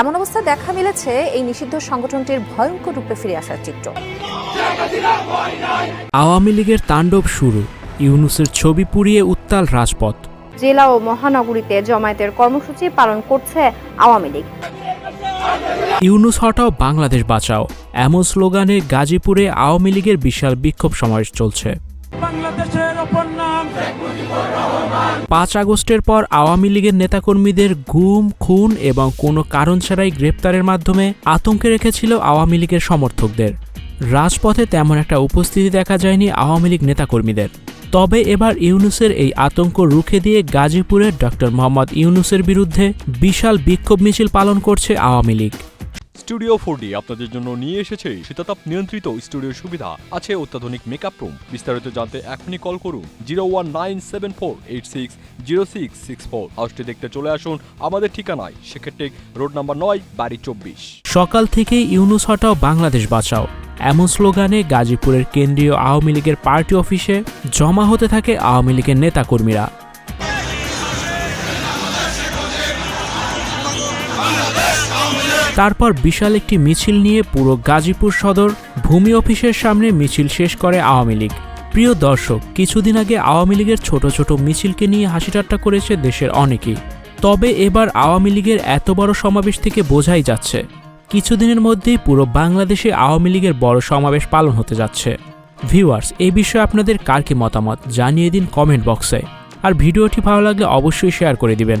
এমন অবস্থায় দেখা মিলেছে এই নিষিদ্ধ সংগঠনটির ভয়ঙ্কর রূপে ফিরে আসার চিত্র। আওয়ামী লীগের তাণ্ডব শুরু। ইউনুসের ছবি পুড়িয়ে উত্তাল রাজপথ। জেলা ও মহানগরীতে জমায়েতের কর্মসূচি পালন করছে আওয়ামী লীগ। ইউনুস হটাও বাংলাদেশ বাঁচাও। এমন স্লোগানে গাজীপুরে আওয়ামী লীগের বিশাল বিক্ষোভ সমাবেশ চলছে। পাঁচ আগস্টের পর আওয়ামী লীগের নেতাকর্মীদের গুম, খুন এবং কোনো কারণ ছাড়াই গ্রেপ্তারের মাধ্যমে আতঙ্কে রেখেছিল আওয়ামী লীগের সমর্থকদের। রাজপথে তেমন একটা উপস্থিতি দেখা যায়নি আওয়ামী লীগ নেতাকর্মীদের। তবে এবার ইউনুসের এই আতঙ্ক রুখে দিয়ে গাজীপুরের ডক্টর মোহাম্মদ ইউনুসের বিরুদ্ধে বিশাল বিক্ষোভ মিছিল পালন করছে আওয়ামী লীগ। স্টুডিও ফোর আপনাদের জন্য নিয়ে এসেছে শীতাতাপ নিয়ন্ত্রিত স্টুডিও সুবিধা। আছে অত্যাধুনিক মেকআপ রুম বিস্তারিত জানতে এখনই কল করুন zero one nine seven four eight six zero six six four হাউসটি দেখতে চলে আসুন আমাদের ঠিকানায়। সেক্ষেত্রে রোড নাম্বার নয়, বাড়ি চব্বিশ। সকাল থেকেই ইউনুস হটাও বাংলাদেশ বাঁচাও। এমন স্লোগানে গাজীপুরের কেন্দ্রীয় আওয়ামী লীগের পার্টি অফিসে জমা হতে থাকে আওয়ামী লীগের নেতাকর্মীরা। তারপর বিশাল একটি মিছিল নিয়ে পুরো গাজীপুর সদর ভূমি অফিসের সামনে মিছিল শেষ করে আওয়ামী লীগ। প্রিয় দর্শক, কিছুদিন আগে আওয়ামী লীগের ছোট ছোট মিছিলকে নিয়ে হাসিঠাট্টা করেছে দেশের অনেকেই। তবে এবার আওয়ামী লীগের এত বড় সমাবেশ থেকে বোঝাই যাচ্ছে। কিছুদিনের মধ্যেই পুরো বাংলাদেশে আওয়ামী লীগের বড় সমাবেশ পালন হতে যাচ্ছে। ভিউয়ার্স এই বিষয়ে আপনাদের কার কি মতামত জানিয়ে দিন কমেন্ট বক্সে। আর ভিডিওটি ভালো লাগলে অবশ্যই শেয়ার করে দিবেন।